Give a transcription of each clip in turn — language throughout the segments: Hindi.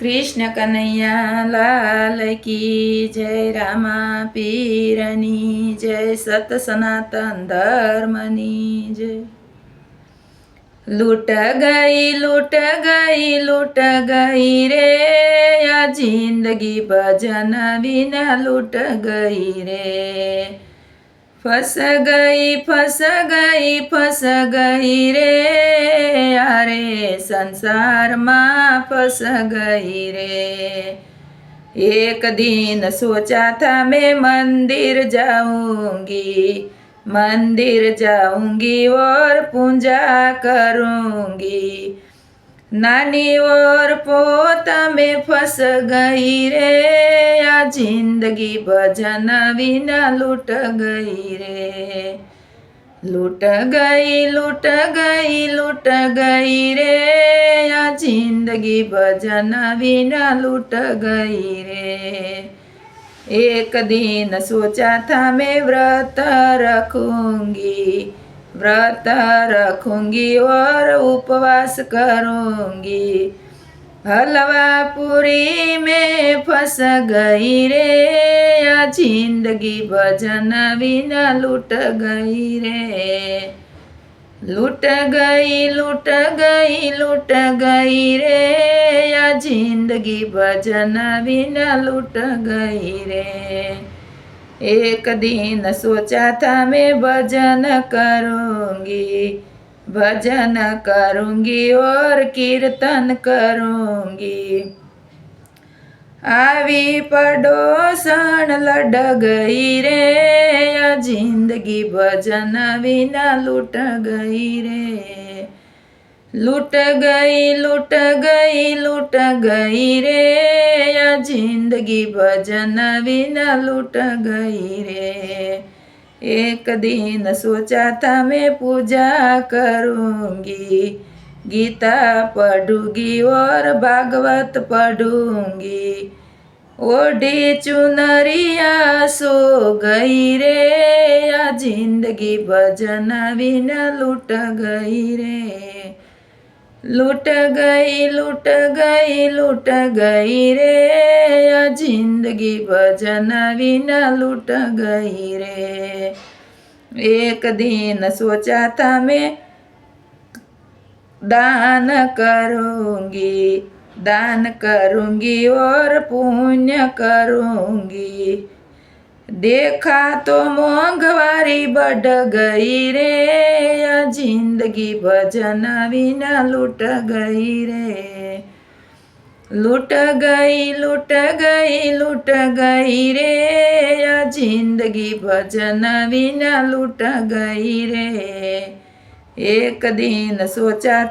કૃષ્ણ કનૈયા લાલ કી જય રામા પીરની જય સત સનાતન ધર્મની જય. લૂટ ગઈ લૂટ ગઈ લૂટ ગઈ રે. આ જિંદગી ભજન વિના લૂટ ગઈ રે. फस गई फस गई फस गई रे। अरे संसार माँ फस गई रे। एक दिन सोचा था मैं मंदिर जाऊँगी मंदिर जाऊँगी और पूजा करूँगी। नानी और पोता में फंस गई रे, या ज़िंदगी भजन बिना लूट गई रे। लूट गई लूट गई लूट गई रे, या ज़िंदगी भजन बिना लूट गई रे। एक दिन सोचा था मैं व्रत रखूँगी व्रत रखूँगी और उपवास करूँगी। हलवा पूरी में फंस गई रे, या ज़िंदगी भजन बिना लूट गई रे। लूट गई लूट गई लूट गई रे, या ज़िंदगी भजन बिना लूट गई रे। एक दिन सोचा था मैं भजन करूंगी भजन करूंगी और कीर्तन करूंगी આવી પડોસણ લડ ગઈ રે આ જિંદગી ભજન વિના લૂટ ગઈ રે लूट गई लूट गई लूट गई रे। या ज़िंदगी भजन बिना लूट गई रे। एक दिन सोचा था मैं पूजा करूँगी। गीता पढ़ूँगी और भागवत पढ़ूँगी। ओढ़ी चुनरिया सो गई रे। या ज़िंदगी भजन बिना लूट गई रे। लूट गई, लुट गई लुट गई रे। या ज़िंदगी भजन बिना लुट गई रे। एक दिन सोचा था मैं, दान करूँगी दान करूँगी और पुण्य करूँगी। देखा तो मोंघवारी बढ़ गई रे या ज़िंदगी भजन बिना लूट गई रे लूट गई लूट गई लूट गई रे या ज़िंदगी भजन बिना लूट गई रे एक दिन सोचा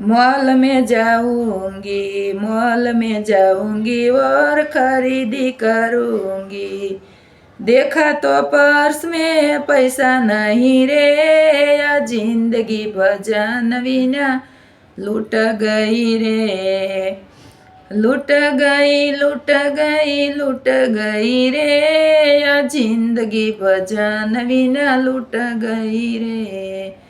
मॉल में जाऊँगी मॉल में जाऊँगी और खरीदी करूँगी देखा तो पर्स में पैसा नहीं रे या ज़िंदगी भजन बिना लूट गई रे लूट गई लूट गई लूट गई रे या ज़िंदगी भजन बिना लूट गई रे